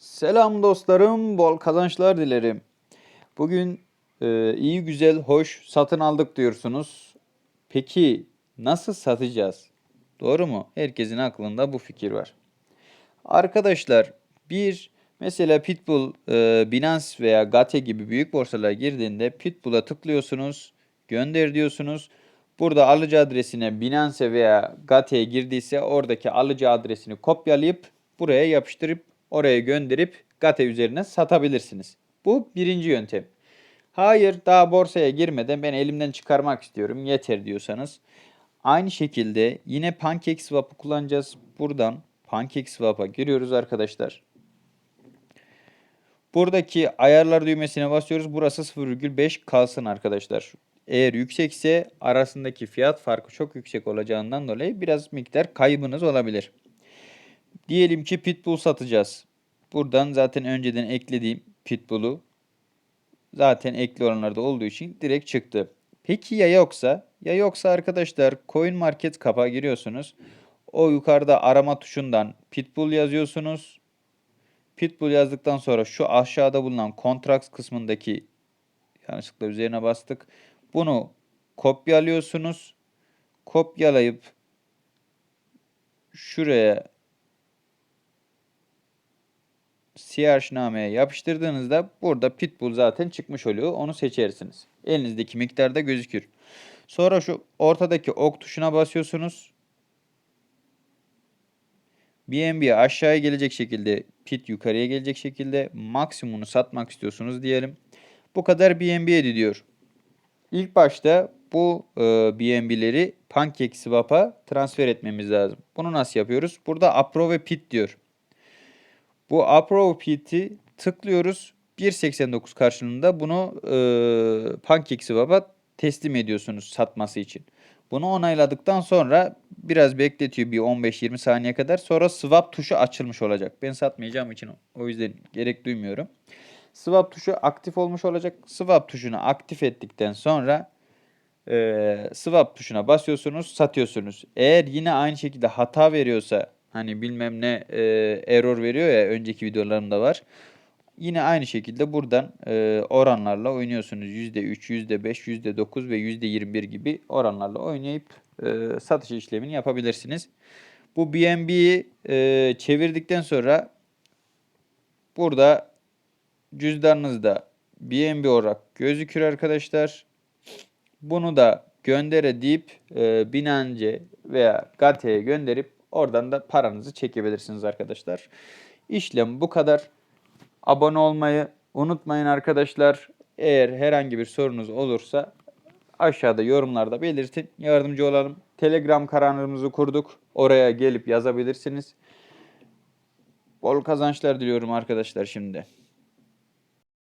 Selam dostlarım, bol kazançlar dilerim. Bugün e, iyi güzel hoş satın aldık diyorsunuz. Peki nasıl satacağız? Doğru mu? Herkesin aklında bu fikir var. Arkadaşlar bir mesela Pitbull, e, Binance veya Gate gibi büyük borsalara girdiğinde Pitbull'a tıklıyorsunuz, gönder diyorsunuz. Burada alıcı adresine Binance veya Gate'ye girdiyse oradaki alıcı adresini kopyalayıp buraya yapıştırıp oraya gönderip Gate üzerine satabilirsiniz. Bu birinci yöntem. Hayır daha borsaya girmeden ben elimden çıkarmak istiyorum yeter diyorsanız aynı şekilde yine PancakeSwap'ı kullanacağız. Buradan PancakeSwap'a giriyoruz arkadaşlar. Buradaki ayarlar düğmesine basıyoruz. Burası 0,5 kalsın arkadaşlar. Eğer yüksekse arasındaki fiyat farkı çok yüksek olacağından dolayı biraz miktar kaybınız olabilir. Diyelim ki Pitbull satacağız. Buradan zaten önceden eklediğim Pitbull'u zaten ekli olanlarda olduğu için direkt çıktı. Peki ya yoksa? Ya yoksa arkadaşlar Coin Market kapa giriyorsunuz. O yukarıda arama tuşundan Pitbull yazıyorsunuz. Pitbull yazdıktan sonra şu aşağıda bulunan Contracts kısmındaki yanlışlıkla üzerine bastık. Bunu kopyalıyorsunuz. Kopyalayıp şuraya siyahnameye yapıştırdığınızda burada Pitbull zaten çıkmış oluyor. Onu seçersiniz. Elinizdeki miktarda gözükür. Sonra şu ortadaki ok tuşuna basıyorsunuz. BNB aşağıya gelecek şekilde, pit yukarıya gelecek şekilde maksimumunu satmak istiyorsunuz diyelim. Bu kadar BNB ediyor. İlk başta bu e, BNB'leri PancakeSwap'a transfer etmemiz lazım. Bunu nasıl yapıyoruz? Burada Approve ve Pit diyor. Bu Approve Pit'i tıklıyoruz. 1.89 karşılığında bunu e, PancakeSwap'a teslim ediyorsunuz satması için. Bunu onayladıktan sonra biraz bekletiyor bir 15-20 saniye kadar. Sonra swap tuşu açılmış olacak. Ben satmayacağım için o yüzden gerek duymuyorum. Swap tuşu aktif olmuş olacak. Swap tuşunu aktif ettikten sonra e, swap tuşuna basıyorsunuz, satıyorsunuz. Eğer yine aynı şekilde hata veriyorsa hani bilmem ne e, error veriyor ya önceki videolarımda var. Yine aynı şekilde buradan e, oranlarla oynuyorsunuz. %3, %5, %9 ve %21 gibi oranlarla oynayıp e, satış işlemini yapabilirsiniz. Bu BNB'yi e, çevirdikten sonra burada cüzdanınızda BNB olarak gözükür arkadaşlar. Bunu da göndere deyip e, Binance veya Gate'ye gönderip oradan da paranızı çekebilirsiniz arkadaşlar. İşlem bu kadar. Abone olmayı unutmayın arkadaşlar. Eğer herhangi bir sorunuz olursa aşağıda yorumlarda belirtin. Yardımcı olalım. Telegram kanalımızı kurduk. Oraya gelip yazabilirsiniz. Bol kazançlar diliyorum arkadaşlar şimdi.